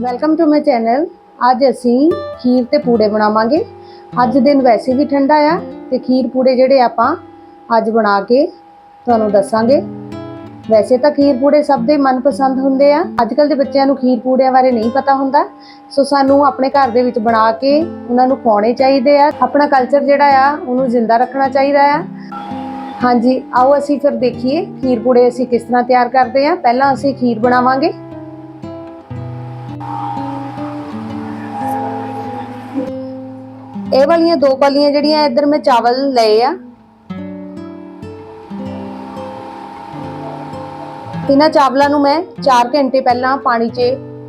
Welcome to my channel ਅੱਜ ਅਸੀਂ ਖੀਰ ਤੇ ਪੂੜੇ ਬਣਾਵਾਂਗੇ। ਅੱਜ ਦਿਨ ਵੈਸੇ ਵੀ ਠੰਡਾ ਆ ਤੇ ਖੀਰ ਪੂੜੇ ਜਿਹੜੇ ਆਪਾਂ ਅੱਜ ਬਣਾ ਕੇ ਤੁਹਾਨੂੰ ਦੱਸਾਂਗੇ। ਵੈਸੇ ਤਾਂ ਖੀਰ ਪੂੜੇ ਸਭ ਦੇ ਮਨਪਸੰਦ ਹੁੰਦੇ ਆ। ਅੱਜ ਕੱਲ ਦੇ ਬੱਚਿਆਂ ਨੂੰ ਖੀਰ ਪੂੜਿਆਂ ਬਾਰੇ ਨਹੀਂ ਪਤਾ ਹੁੰਦਾ। ਸੋ ਸਾਨੂੰ ਆਪਣੇ ਘਰ ਦੇ ਵਿੱਚ ਬਣਾ ਕੇ ਉਹਨਾਂ ਨੂੰ ਖਵਾਉਣੇ ਚਾਹੀਦੇ ਆ। ਆਪਣਾ ਕਲਚਰ ਜਿਹੜਾ ਆ, ਉਹਨੂੰ ਜ਼ਿੰਦਾ ਰੱਖਣਾ ਚਾਹੀਦਾ ਆ। ਹਾਂਜੀ, ਆਓ ਅਸੀਂ ਫਿਰ ਦੇਖੀਏ ਖੀਰ ਪੂੜੇ ਅਸੀਂ ਕਿਸ ਤਰ੍ਹਾਂ ਤਿਆਰ ਕਰਦੇ ਆ। ਪਹਿਲਾਂ ਅਸੀਂ ਖੀਰ ਬਣਾਵਾਂਗੇ। ਇਹ ਵਾਲੀਆਂ ਦੋ ਕੌਲੀਆਂ ਜਿਹੜੀਆਂ ਇੱਧਰ ਮੈਂ ਚਾਵਲ ਲਏ ਆ। ਇਹਨਾਂ ਚਾਵਲਾਂ ਨੂੰ ਮੈਂ 4 ਘੰਟੇ ਪਹਿਲਾਂ ਪਾਣੀ 'ਚ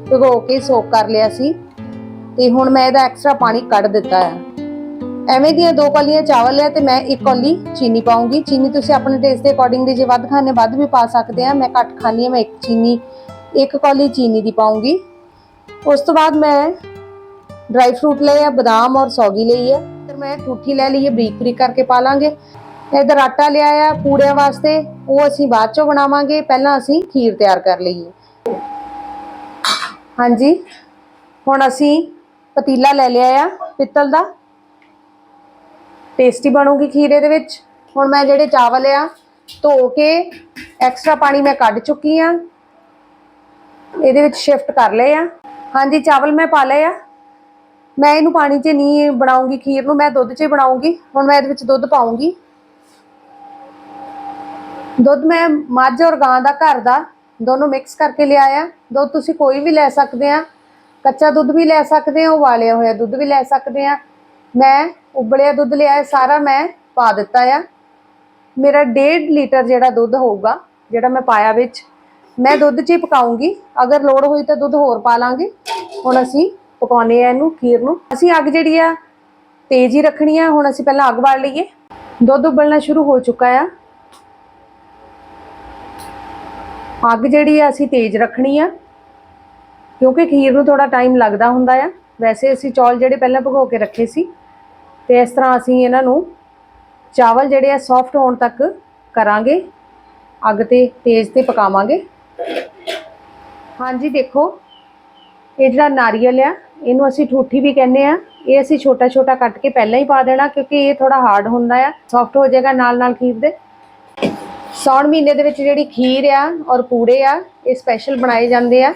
ਭਿਗੋ ਕੇ ਸੋਕ ਕਰ ਲਿਆ ਸੀ ਤੇ ਹੁਣ ਮੈਂ ਇਹਦਾ ਐਕਸਟਰਾ ਪਾਣੀ ਕੱਢ ਦਿੱਤਾ ਹੈ ਐਵੇਂ ਦੀਆਂ ਦੋ ਕੌਲੀਆਂ ਚਾਵਲ ਹੈ ਤੇ ਮੈਂ ਇੱਕ ਕੌਲੀ ਚੀਨੀ ਪਾਉਂਗੀ। ਚੀਨੀ ਤੁਸੀਂ ਆਪਣੇ ਟੇਸਟ ਦੇ ਅਕੋਰਡਿੰਗ ਦੀ ਜੇ ਵੱਧ ਖਾਣੇ, ਵੱਧ ਵੀ ਪਾ ਸਕਦੇ ਆ। ਮੈਂ ਘੱਟ ਖਾਣੀ ਆ, ਮੈਂ ਇੱਕ ਚੀਨੀ, ਇੱਕ ਕੌਲੀ ਚੀਨੀ ਦੀ ਪਾਉਂਗੀ। ਉਸ ਤੋਂ ਬਾਅਦ ਮੈਂ ਡਰਾਈ ਫਰੂਟ ਲਏ ਆ, ਬਦਾਮ ਔਰ ਸੌਗੀ ਲਈ ਹੈ ਫਿਰ ਮੈਂ ਠੂਠੀ ਲੈ ਲਈ ਹੈ ਬਰੀਕ ਬਰੀਕ ਕਰਕੇ ਪਾ ਲਾਂਗੇ। ਇਧਰ ਆਟਾ ਲਿਆ ਆ ਪੂੜਿਆਂ ਵਾਸਤੇ, ਉਹ ਅਸੀਂ ਬਾਅਦ ਚੋਂ ਬਣਾਵਾਂਗੇ। ਪਹਿਲਾਂ ਅਸੀਂ ਖੀਰ ਤਿਆਰ ਕਰ ਲਈਏ ਹਾਂਜੀ। ਹੁਣ ਅਸੀਂ ਪਤੀਲਾ ਲੈ ਲਿਆ ਆ, ਪਿੱਤਲ ਦਾ। ਟੇਸਟੀ ਬਣੂਗੀ ਖੀਰ ਇਹਦੇ ਵਿੱਚ। ਹੁਣ ਮੈਂ ਜਿਹੜੇ ਚਾਵਲ ਆ, ਧੋ ਕੇ ਐਕਸਟਰਾ ਪਾਣੀ ਮੈਂ ਕੱਢ ਚੁੱਕੀ ਆ। ਇਹਦੇ ਵਿੱਚ ਸ਼ਿਫਟ ਕਰ ਲਏ ਆ। ਹਾਂਜੀ, ਚਾਵਲ ਮੈਂ ਪਾ ਲਏ ਆ। ਮੈਂ ਇਹਨੂੰ ਪਾਣੀ 'ਚ ਨਹੀਂ ਬਣਾਉਂਗੀ ਖੀਰ ਨੂੰ, ਮੈਂ ਦੁੱਧ 'ਚ ਹੀ ਬਣਾਉਂਗੀ। ਹੁਣ ਮੈਂ ਇਹਦੇ ਵਿੱਚ ਦੁੱਧ ਪਾਉਂਗੀ। ਦੁੱਧ ਮੈਂ ਮੱਝ ਔਰ ਗਾਂ ਦਾ ਘਰ ਦਾ ਦੋਨੋਂ ਮਿਕਸ ਕਰਕੇ ਲਿਆਇਆ। ਦੁੱਧ ਤੁਸੀਂ ਕੋਈ ਵੀ ਲੈ ਸਕਦੇ ਆ। ਕੱਚਾ ਦੁੱਧ ਵੀ ਲੈ ਸਕਦੇ ਆ, ਉਬਾਲਿਆ ਹੋਇਆ ਦੁੱਧ ਵੀ ਲੈ ਸਕਦੇ ਆ। ਮੈਂ ਉਬਲਿਆ ਦੁੱਧ ਲਿਆ ਸਾਰਾ ਮੈਂ ਪਾ ਦਿੱਤਾ ਆ। ਮੇਰਾ 1.5 ਲੀਟਰ ਜਿਹੜਾ ਦੁੱਧ ਹੋਊਗਾ, ਜਿਹੜਾ ਮੈਂ ਪਾਇਆ ਵਿੱਚ, ਮੈਂ ਦੁੱਧ 'ਚ ਹੀ ਪਕਾਉਂਗੀ। ਅਗਰ ਲੋੜ ਹੋਈ ਤਾਂ ਦੁੱਧ ਹੋਰ ਪਾ ਲਾਂਗੇ। ਹੁਣ ਅਸੀਂ ਪਕਾਉਨੇ ਆ ਇਹਨੂੰ, ਖੀਰ ਨੂੰ। ਅਸੀਂ ਅੱਗ ਜਿਹੜੀ ਆ, ਤੇਜ਼ ਹੀ ਰੱਖਣੀ ਆ। ਹੁਣ ਅਸੀਂ ਪਹਿਲਾਂ ਅੱਗ ਬਾਲ ਲਈਏ। ਦੁੱਧ ਉਬਲਣਾ ਸ਼ੁਰੂ ਹੋ ਚੁੱਕਾ ਆ। ਅੱਗ ਜਿਹੜੀ ਆ, ਅਸੀਂ ਤੇਜ਼ ਰੱਖਣੀ ਆ। ਕਿਉਂਕਿ ਖੀਰ ਨੂੰ ਥੋੜਾ ਟਾਈਮ ਲੱਗਦਾ ਹੁੰਦਾ ਆ। ਵੈਸੇ ਅਸੀਂ ਚੌਲ ਜਿਹੜੇ ਪਹਿਲਾਂ ਭਗੋ ਕੇ ਰੱਖੇ ਸੀ। ਤੇ ਇਸ ਤਰ੍ਹਾਂ ਅਸੀਂ ਇਹਨਾਂ ਨੂੰ ਚਾਵਲ ਜਿਹੜੇ ਆ ਸੌਫਟ ਹੋਣ ਤੱਕ ਕਰਾਂਗੇ। ਅੱਗ ਤੇ ਤੇਜ਼ ਤੇ ਪਕਾਵਾਂਗੇ। ਹਾਂਜੀ, ਦੇਖੋ। ਇਹ ਜਿਹੜਾ ਨਾਰੀਅਲ ਆ ਇਹਨੂੰ ਅਸੀਂ ਠੂਠੀ ਵੀ ਕਹਿੰਦੇ ਆ। ਇਹ ਅਸੀਂ ਛੋਟਾ ਛੋਟਾ ਕੱਟ ਕੇ ਪਹਿਲਾਂ ਹੀ ਪਾ ਦੇਣਾ ਕਿਉਂਕਿ ਇਹ ਥੋੜਾ ਹਾਰਡ ਹੁੰਦਾ ਆ। ਸੌਫਟ ਹੋ ਜਾਏਗਾ ਨਾਲ ਨਾਲ ਖੀਰ ਦੇ। ਸੌਣ ਮਹੀਨੇ ਦੇ ਵਿੱਚ ਜਿਹੜੀ ਖੀਰ ਆ ਔਰ ਪੂੜੇ ਆ, ਇਹ ਸਪੈਸ਼ਲ ਬਣਾਏ ਜਾਂਦੇ ਆ।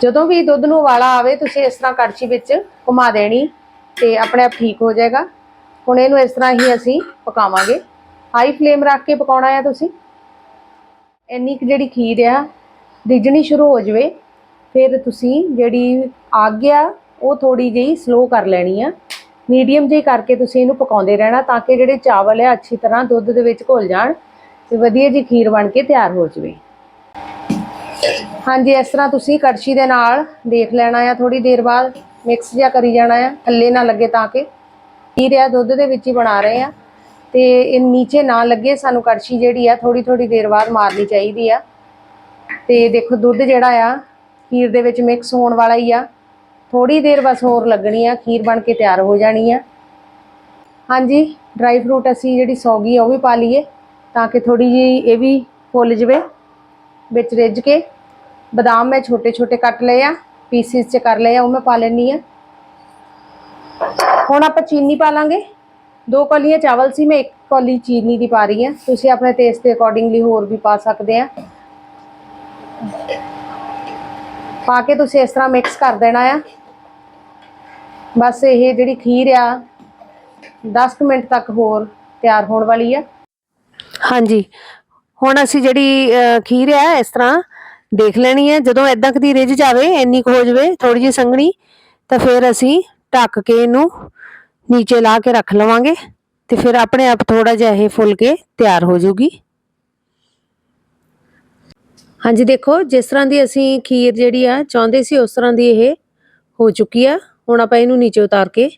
ਜਦੋਂ ਵੀ ਦੁੱਧ ਨੂੰ ਉਬਾਲਾ ਆਵੇ, ਤੁਸੀਂ ਇਸ ਤਰ੍ਹਾਂ ਕੜਛੀ ਵਿੱਚ ਘੁਮਾ ਦੇਣੀ ਤੇ ਆਪਣੇ ਆਪ ਠੀਕ ਹੋ ਜਾਏਗਾ। ਹੁਣ ਇਹਨੂੰ ਇਸ ਤਰ੍ਹਾਂ ਹੀ ਅਸੀਂ ਪਕਾਵਾਂਗੇ। ਹਾਈ ਫਲੇਮ ਰੱਖ ਕੇ ਪਕਾਉਣਾ ਆ ਤੁਸੀਂ। ਇੰਨੀ ਕੁ ਜਿਹੜੀ ਖੀਰ ਆ, ਰਿੱਝਣੀ ਸ਼ੁਰੂ ਹੋ ਜਾਵੇ। ਫਿਰ ਤੁਸੀਂ ਜਿਹੜੀ ਅੱਗ ਆ ਉਹ ਥੋੜੀ ਜਿਹੀ ਸਲੋ ਕਰ ਲੈਣੀ ਆ। ਮੀਡੀਅਮ ਜਿਹੀ ਕਰਕੇ ਤੁਸੀਂ ਇਹਨੂੰ ਪਕਾਉਂਦੇ ਰਹਿਣਾ ਤਾਂ ਕਿ ਜਿਹੜੇ ਚਾਵਲ ਆ, ਅੱਛੀ ਤਰ੍ਹਾਂ ਦੁੱਧ ਦੇ ਵਿੱਚ ਘੁਲ ਜਾਣ ਤੇ ਵਧੀਆ ਜੀ ਖੀਰ ਬਣ ਕੇ ਤਿਆਰ ਹੋ ਜਾਵੇ। ਹਾਂਜੀ, ਇਸ ਤਰ੍ਹਾਂ ਤੁਸੀਂ ਕੜਛੀ ਦੇ ਨਾਲ ਦੇਖ ਲੈਣਾ ਆ ਥੋੜੀ ਦੇਰ ਬਾਅਦ ਮਿਕਸ ਜਿਹਾ ਕਰੀ ਜਾਣਾ ਆ, ਥੱਲੇ ਨਾ ਲੱਗੇ ਤਾਂ ਕਿ। ਖੀਰ ਆ, ਦੁੱਧ ਦੇ ਵਿੱਚ ਹੀ ਬਣਾ ਰਹੇ ਆ। ਤੇ ਇਹ ਨੀਚੇ ਨਾ ਲੱਗੇ, ਸਾਨੂੰ ਕੜਛੀ ਜਿਹੜੀ ਆ ਥੋੜੀ ਥੋੜੀ ਦੇਰ ਬਾਅਦ ਮਾਰਨੀ ਚਾਹੀਦੀ ਆ। ਤੇ ਦੇਖੋ, ਦੁੱਧ ਜਿਹੜਾ ਆ ਖੀਰ ਦੇ ਵਿੱਚ ਮਿਕਸ ਹੋਣ ਵਾਲਾ ਹੀ ਆ। ਥੋੜੀ ਦੇਰ ਬਸ ਹੋਰ ਲੱਗਣੀ ਆ, ਖੀਰ ਬਣ ਕੇ ਤਿਆਰ ਹੋ ਜਾਣੀ ਆ। ਹਾਂਜੀ ਡਰਾਈ ਫਰੂਟ ਅਸੀਂ ਜਿਹੜੀ ਸੌਗੀ ਆ, ਉਹ ਵੀ ਪਾ ਲਈਏ ਤਾਂ ਕਿ ਥੋੜੀ ਜੀ ਇਹ ਵੀ ਫੁੱਲ ਜਵੇ। ਵਿੱਚ ਰਿੱਝ ਕੇ ਬਦਾਮ ਮੈਂ ਛੋਟੇ ਛੋਟੇ ਕੱਟ ਲਏ ਆ ਪੀਸਿਸ ਚ ਕਰ ਲਏ ਆ, ਉਹ ਮੈਂ ਪਾ ਲੈਣੀ ਆ। ਹੁਣ ਆਪਾਂ ਚੀਨੀ ਪਾ ਲਾਂਗੇ। ਦੋ ਕੌਲੀਆਂ ਚਾਵਲ ਸੀ, ਮੈਂ ਇੱਕ ਕੌਲੀ ਚੀਨੀ ਦੀ ਪਾ ਰਹੀ ਆ। ਤੁਸੀਂ ਆਪਣੇ ਟੇਸਟ ਦੇ ਅਕੋਰਡਿੰਗਲੀ ਹੋਰ ਵੀ ਪਾ ਸਕਦੇ ਆ। ਪਾ ਕੇ ਤੁਸੀਂ ਇਸ ਤਰ੍ਹਾਂ ਮਿਕਸ ਕਰ ਦੇਣਾ ਆ। ਬਸ ਇਹ ਜਿਹੜੀ ਖੀਰ ਆ 10 ਕੁ ਮਿੰਟ ਤੱਕ ਹੋਰ ਤਿਆਰ ਹੋਣ ਵਾਲੀ ਆ। ਹਾਂਜੀ। ਹੁਣ ਅਸੀਂ ਜਿਹੜੀ ਖੀਰ ਆ, ਇਸ ਤਰ੍ਹਾਂ ਦੇਖ ਲੈਣੀ ਹੈ ਜਦੋਂ ਇਦਾਂ ਕਦੀ ਰਿੱਝ ਜਾਵੇ, ਇੰਨੀ ਕੁ ਹੋ ਜਾਵੇ ਥੋੜੀ ਜਿਹੀ ਸੰਘਣੀ, ਤਾਂ ਫਿਰ ਅਸੀਂ ਢੱਕ ਕੇ ਇਹਨੂੰ ਨੀਚੇ ਲਾ ਕੇ ਰੱਖ ਲਵਾਂਗੇ ਤੇ ਫਿਰ ਆਪਣੇ ਆਪ ਥੋੜਾ ਜਿਹਾ ਇਹ ਫੁੱਲ ਕੇ ਤਿਆਰ ਹੋ ਜਾਊਗੀ। ਹਾਂਜੀ, ਦੇਖੋ, ਜਿਸ ਤਰ੍ਹਾਂ ਦੀ ਅਸੀਂ ਖੀਰ ਜਿਹੜੀ ਆ ਚਾਹੁੰਦੇ ਸੀ, ਉਸ ਤਰ੍ਹਾਂ ਦੀ ਇਹ ਹੋ ਚੁੱਕੀ ਆ। ਹੁਣ ਆਪਾਂ ਇਹਨੂੰ ਨੀਚੇ ਉਤਾਰ ਕੇ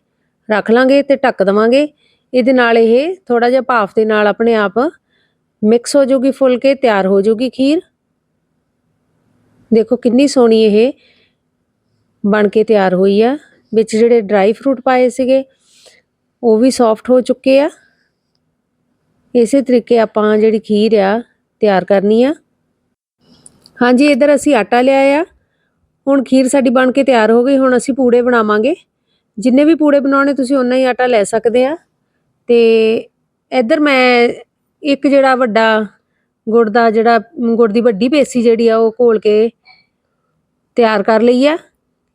ਰੱਖ ਲਾਂਗੇ ਤੇ ਢੱਕ ਦਵਾਂਗੇ। ਇਹਦੇ ਨਾਲ ਇਹ ਥੋੜਾ ਜਿਹਾ ਭਾਫ ਦੇ ਨਾਲ ਆਪਣੇ ਆਪ ਮਿਕਸ ਹੋ ਜਾਊਗੀ ਫੁੱਲ ਕੇ ਤਿਆਰ ਹੋ ਜਾਊਗੀ ਖੀਰ। ਦੇਖੋ, ਕਿੰਨੀ ਸੋਹਣੀ ਇਹ ਬਣ ਕੇ ਤਿਆਰ ਹੋਈ ਆ। ਵਿੱਚ ਜਿਹੜੇ ਡਰਾਈ ਫਰੂਟ ਪਾਏ ਸੀਗੇ, ਉਹ ਵੀ ਸੌਫਟ ਹੋ ਚੁੱਕੇ ਆ। ਇਸੇ ਤਰੀਕੇ ਆਪਾਂ ਜਿਹੜੀ ਖੀਰ ਆ ਤਿਆਰ ਕਰਨੀ ਆ। ਹਾਂਜੀ, ਇਧਰ ਅਸੀਂ ਆਟਾ ਲਿਆ ਆ। ਹੁਣ ਖੀਰ ਸਾਡੀ ਬਣ ਕੇ ਤਿਆਰ ਹੋ ਗਈ, ਹੁਣ ਅਸੀਂ ਪੂੜੇ ਬਣਾਵਾਂਗੇ। ਜਿੰਨੇ ਵੀ ਪੂੜੇ ਬਣਾਉਣੇ, ਤੁਸੀਂ ਉਨਾ ਹੀ ਆਟਾ ਲੈ ਸਕਦੇ ਆ। ਤੇ ਇੱਧਰ ਮੈਂ ਇੱਕ ਜਿਹੜਾ ਵੱਡਾ ਗੁੜ ਦਾ ਜਿਹੜਾ, ਗੁੜ ਦੀ ਵੱਡੀ ਪੇਸੀ ਜਿਹੜੀ ਆ, ਉਹ ਘੋਲ ਕੇ ਤਿਆਰ ਕਰ ਲਈ ਆ।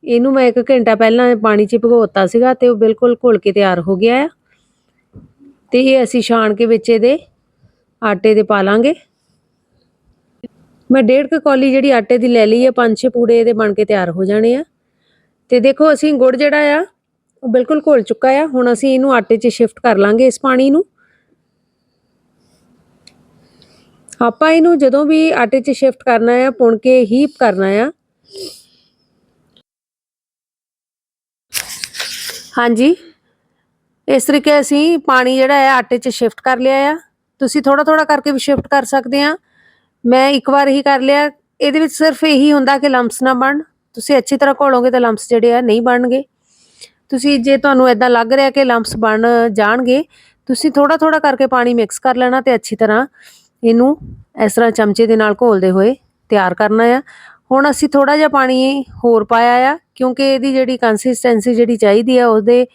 ਇਹਨੂੰ ਮੈਂ 1 ਘੰਟਾ ਪਹਿਲਾਂ ਪਾਣੀ 'ਚ ਭਿਗੋਤਾ ਸੀਗਾ ਤੇ ਉਹ ਬਿਲਕੁਲ ਘੁਲ ਕੇ ਤਿਆਰ ਹੋ ਗਿਆ ਆ। ਤੇ ਇਹ ਅਸੀਂ ਛਾਣ ਕੇ ਵਿੱਚ ਇਹਦੇ ਆਟੇ ਦੇ ਪਾ ਲਾਂਗੇ। ਮੈਂ ਡੇਢ ਕੁ ਕੌਲੀ ਜਿਹੜੀ ਆਟੇ ਦੀ ਲੈ ਲਈ ਆ, ਪੰਜ ਛੇ ਪੂੜੇ ਇਹਦੇ ਬਣ ਕੇ ਤਿਆਰ ਹੋ ਜਾਣੇ ਆ। ਤੇ ਦੇਖੋ ਅਸੀਂ ਗੁੜ ਜਿਹੜਾ ਆ, ਉਹ ਬਿਲਕੁਲ ਘੁਲ ਚੁੱਕਾ ਆ। ਹੁਣ ਅਸੀਂ ਇਹਨੂੰ ਆਟੇ 'ਚ ਸ਼ਿਫਟ ਕਰ ਲਾਂਗੇ ਇਸ ਪਾਣੀ ਨੂੰ। ਆਪਾਂ ਇਹਨੂੰ ਜਦੋਂ ਵੀ ਆਟੇ 'ਚ ਸ਼ਿਫਟ ਕਰਨਾ ਆ, ਪੁਣ ਕੇ ਹੀਪ ਕਰਨਾ ਆ। ਹਾਂਜੀ। ਇਸ ਤਰੀਕੇ ਅਸੀਂ ਪਾਣੀ ਜਿਹੜਾ ਹੈ ਆਟੇ 'ਚ ਸ਼ਿਫਟ ਕਰ ਲਿਆ ਆ। ਤੁਸੀਂ ਥੋੜਾ ਥੋੜਾ ਕਰਕੇ ਵੀ ਸ਼ਿਫਟ ਕਰ ਸਕਦੇ ਆ। ਮੈਂ ਇੱਕ ਵਾਰ ਹੀ ਕਰ ਲਿਆ। ਇਹਦੇ ਵਿੱਚ ਸਿਰਫ ਇਹੀ ਹੁੰਦਾ ਕਿ ਲੰਪਸ ਨਾ ਬਣ। ਤੁਸੀਂ ਅੱਛੀ ਤਰ੍ਹਾਂ ਘੋਲੋਗੇ ਤਾਂ ਲੰਪਸ ਜਿਹੜੇ ਆ ਨਹੀਂ ਬਣਨਗੇ। ਤੁਸੀਂ ਜੇ ਤੁਹਾਨੂੰ ਇਦਾਂ ਲੱਗ ਰਿਹਾ ਕਿ ਲੰਪਸ ਬਣ ਜਾਣਗੇ, ਤੁਸੀਂ ਥੋੜਾ ਥੋੜਾ ਕਰਕੇ ਪਾਣੀ ਮਿਕਸ ਕਰ ਲੈਣਾ ਤੇ ਅੱਛੀ ਤਰ੍ਹਾਂ ਇਹਨੂੰ ਇਸ ਤਰ੍ਹਾਂ ਚਮਚੇ ਦੇ ਨਾਲ ਘੋਲਦੇ ਹੋਏ ਤਿਆਰ ਕਰਨਾ ਆ। ਹੁਣ ਅਸੀਂ ਥੋੜਾ ਜਿਹਾ ਪਾਣੀ ਹੋਰ ਪਾਇਆ ਆ, ਕਿਉਂਕਿ ਇਹਦੀ ਜਿਹੜੀ ਕੰਸਿਸਟੈਂਸੀ ਜਿਹੜੀ ਚਾਹੀਦੀ ਆ, ਉਹਦੇ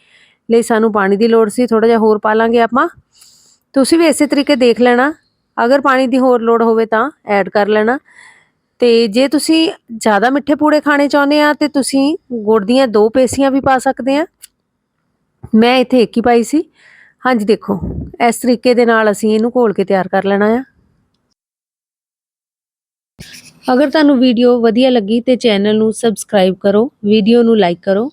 ਲਈ ਸਾਨੂੰ ਪਾਣੀ ਦੀ ਲੋੜ ਸੀ। ਥੋੜਾ ਜਿਹਾ ਹੋਰ ਪਾ ਲਾਂਗੇ ਆਪਾਂ। ਤੁਸੀਂ ਵੀ ਇਸੇ ਤਰੀਕੇ ਦੇਖ ਲੈਣਾ। ਅਗਰ ਪਾਣੀ ਦੀ ਹੋਰ ਲੋੜ ਹੋਵੇ ਤਾਂ ਐਡ ਕਰ ਲੈਣਾ। ਤੇ ਜੇ ਤੁਸੀਂ ਜ਼ਿਆਦਾ ਮਿੱਠੇ ਪੂੜੇ ਖਾਣੇ ਚਾਹੁੰਦੇ ਆ, ਤੇ ਤੁਸੀਂ ਗੁੜ ਦੀਆਂ ਦੋ ਪੇਸੀਆਂ ਵੀ ਪਾ ਸਕਦੇ ਆ। ਮੈਂ ਇੱਥੇ ਇੱਕ ਹੀ ਪਾਈ ਸੀ। ਹਾਂਜੀ, ਦੇਖੋ, ਇਸ ਤਰੀਕੇ ਦੇ ਨਾਲ ਅਸੀਂ ਇਹਨੂੰ ਘੋਲ ਕੇ ਤਿਆਰ ਕਰ ਲੈਣਾ ਆ। ਅਗਰ ਤੁਹਾਨੂੰ ਵੀਡੀਓ ਵਧੀਆ ਲੱਗੀ ਤੇ ਚੈਨਲ ਨੂੰ ਸਬਸਕ੍ਰਾਈਬ ਕਰੋ, ਵੀਡੀਓ ਨੂੰ ਲਾਈਕ ਕਰੋ।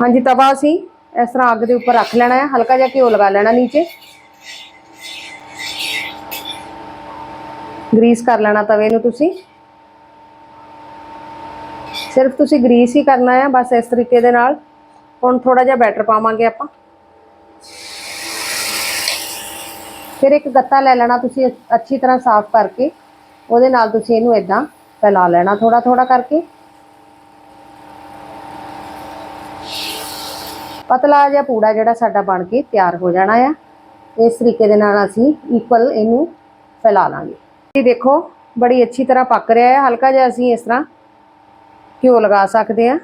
ਹਾਂਜੀ, ਤਵਾ ਅਸੀਂ ਇਸ ਤਰ੍ਹਾਂ ਅੱਗ ਦੇ ਉੱਪਰ ਰੱਖ ਲੈਣਾ ਹੈ ਹਲਕਾ ਜਿਹਾ ਘਿਓ ਲਗਾ ਲੈਣਾ ਨੀਚੇ। ਗਰੀਸ ਕਰ ਲੈਣਾ ਤਵੇ ਨੂੰ ਤੁਸੀਂ। ਸਿਰਫ ਤੁਸੀਂ ਗਰੀਸ ਹੀ ਕਰਨਾ ਹੈ ਬਸ ਇਸ ਤਰੀਕੇ ਦੇ ਨਾਲ। ਹੁਣ ਥੋੜਾ ਜਿਹਾ ਬੈਟਰ ਪਾਵਾਂਗੇ ਆਪਾਂ। ਫਿਰ ਇੱਕ ਗੱਤਾ ਲੈ ਲੈਣਾ ਤੁਸੀਂ ਅੱਛੀ ਤਰ੍ਹਾਂ ਸਾਫ਼ ਕਰਕੇ। ਉਹਦੇ ਨਾਲ ਤੁਸੀਂ ਇਹਨੂੰ ਇਦਾਂ ਫੈਲਾ ਲੈਣਾ ਥੋੜਾ ਥੋੜਾ ਕਰਕੇ। ਪਤਲਾ ਜਿਹਾ ਪੂੜਾ ਜਿਹੜਾ ਸਾਡਾ ਬਣ ਕੇ ਤਿਆਰ ਹੋ ਜਾਣਾ ਆ। ਇਸ ਤਰੀਕੇ ਦੇ ਨਾਲ ਅਸੀਂ ਇਕੁਅਲ ਇਹਨੂੰ ਫੈਲਾ ਲਾਂਗੇ। ਇਹ ਦੇਖੋ, ਬੜੀ ਅੱਛੀ ਤਰ੍ਹਾਂ ਪੱਕ ਰਿਹਾ ਹੈ। ਹਲਕਾ ਜਿਹਾ ਅਸੀਂ ਇਸ ਤਰ੍ਹਾਂ ਘਿਓ ਲਗਾ ਸਕਦੇ ਹਾਂ।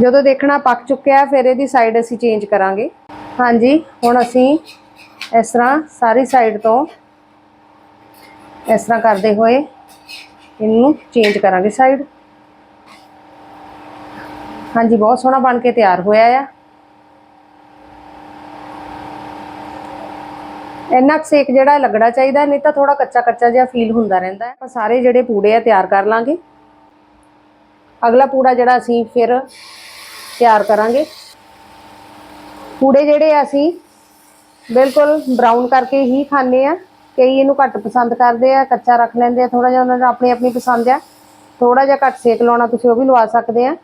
ਜਦੋਂ ਦੇਖਣਾ ਪੱਕ ਚੁੱਕਿਆ ਫਿਰ ਇਹਦੀ ਸਾਈਡ ਅਸੀਂ ਚੇਂਜ ਕਰਾਂਗੇ। ਹਾਂਜੀ, ਹੁਣ ਅਸੀਂ ਇਸ ਤਰ੍ਹਾਂ ਸਾਰੀ ਸਾਈਡ ਤੋਂ ਇਸ ਤਰ੍ਹਾਂ ਕਰਦੇ ਹੋਏ ਇਹਨੂੰ ਚੇਂਜ ਕਰਾਂਗੇ ਸਾਈਡ ਹਾਂਜੀ, ਬਹੁਤ ਸੋਹਣਾ ਬਣ ਕੇ ਤਿਆਰ ਹੋਇਆ ਆ। ਇੰਨਾ ਕੁ ਸੇਕ ਜਿਹੜਾ ਲੱਗਣਾ ਚਾਹੀਦਾ, ਨਹੀਂ ਤਾਂ ਥੋੜਾ ਕੱਚਾ ਕੱਚਾ ਜਿਹਾ ਫੀਲ ਹੁੰਦਾ ਰਹਿੰਦਾ ਹੈ। ਆਪਾਂ ਸਾਰੇ ਜਿਹੜੇ ਪੂੜੇ ਆ ਤਿਆਰ ਕਰ ਲਾਂਗੇ। ਅਗਲਾ ਪੂੜਾ ਜਿਹੜਾ ਅਸੀਂ ਫਿਰ ਤਿਆਰ ਕਰਾਂਗੇ। ਪੂੜੇ ਜਿਹੜੇ ਆ ਅਸੀਂ ਬਿਲਕੁਲ ਬਰਾਊਨ ਕਰਕੇ ਹੀ ਖਾਂਦੇ ਆ। ਕਈ ਇਹਨੂੰ ਘੱਟ ਪਸੰਦ ਕਰਦੇ ਆ, ਕੱਚਾ ਰੱਖ ਲੈਂਦੇ ਆ ਥੋੜਾ ਜਿਹਾ ਉਹਨਾਂ ਦਾ ਆਪਣੀ ਆਪਣੀ ਪਸੰਦ ਆ। ਥੋੜਾ ਜਿਹਾ ਘੱਟ ਸੇਕ ਲਾਉਣਾ ਤੁਸੀਂ ਉਹ ਵੀ ਲਵਾ ਸਕਦੇ ਆ।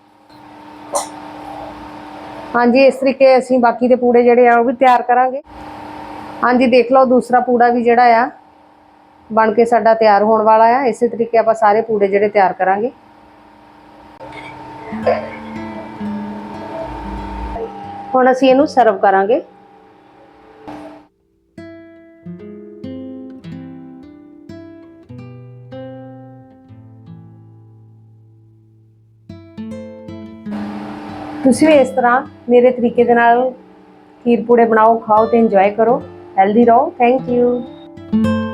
ਹਾਂਜੀ, ਇਸ ਤਰੀਕੇ ਅਸੀਂ ਬਾਕੀ ਦੇ ਪੂੜੇ ਜਿਹੜੇ ਆ ਉਹ ਵੀ ਤਿਆਰ ਕਰਾਂਗੇ। ਹਾਂਜੀ, ਦੇਖ ਲਓ, ਦੂਸਰਾ ਪੂੜਾ ਵੀ ਜਿਹੜਾ ਆ, ਬਣ ਕੇ ਸਾਡਾ ਤਿਆਰ ਹੋਣ ਵਾਲਾ ਆ। ਇਸੇ ਤਰੀਕੇ ਆਪਾਂ ਸਾਰੇ ਪੂੜੇ ਜਿਹੜੇ ਤਿਆਰ ਕਰਾਂਗੇ। ਹੁਣ ਅਸੀਂ ਇਹਨੂੰ ਸਰਵ ਕਰਾਂਗੇ। ਤੁਸੀਂ ਵੀ ਇਸ ਤਰ੍ਹਾਂ ਮੇਰੇ ਤਰੀਕੇ ਦੇ ਨਾਲ ਖੀਰ ਪੂੜੇ ਬਣਾਓ, ਖਾਓ ਤੇ ਇੰਜੋਏ ਕਰੋ। हेल्दी रहो थैंक यू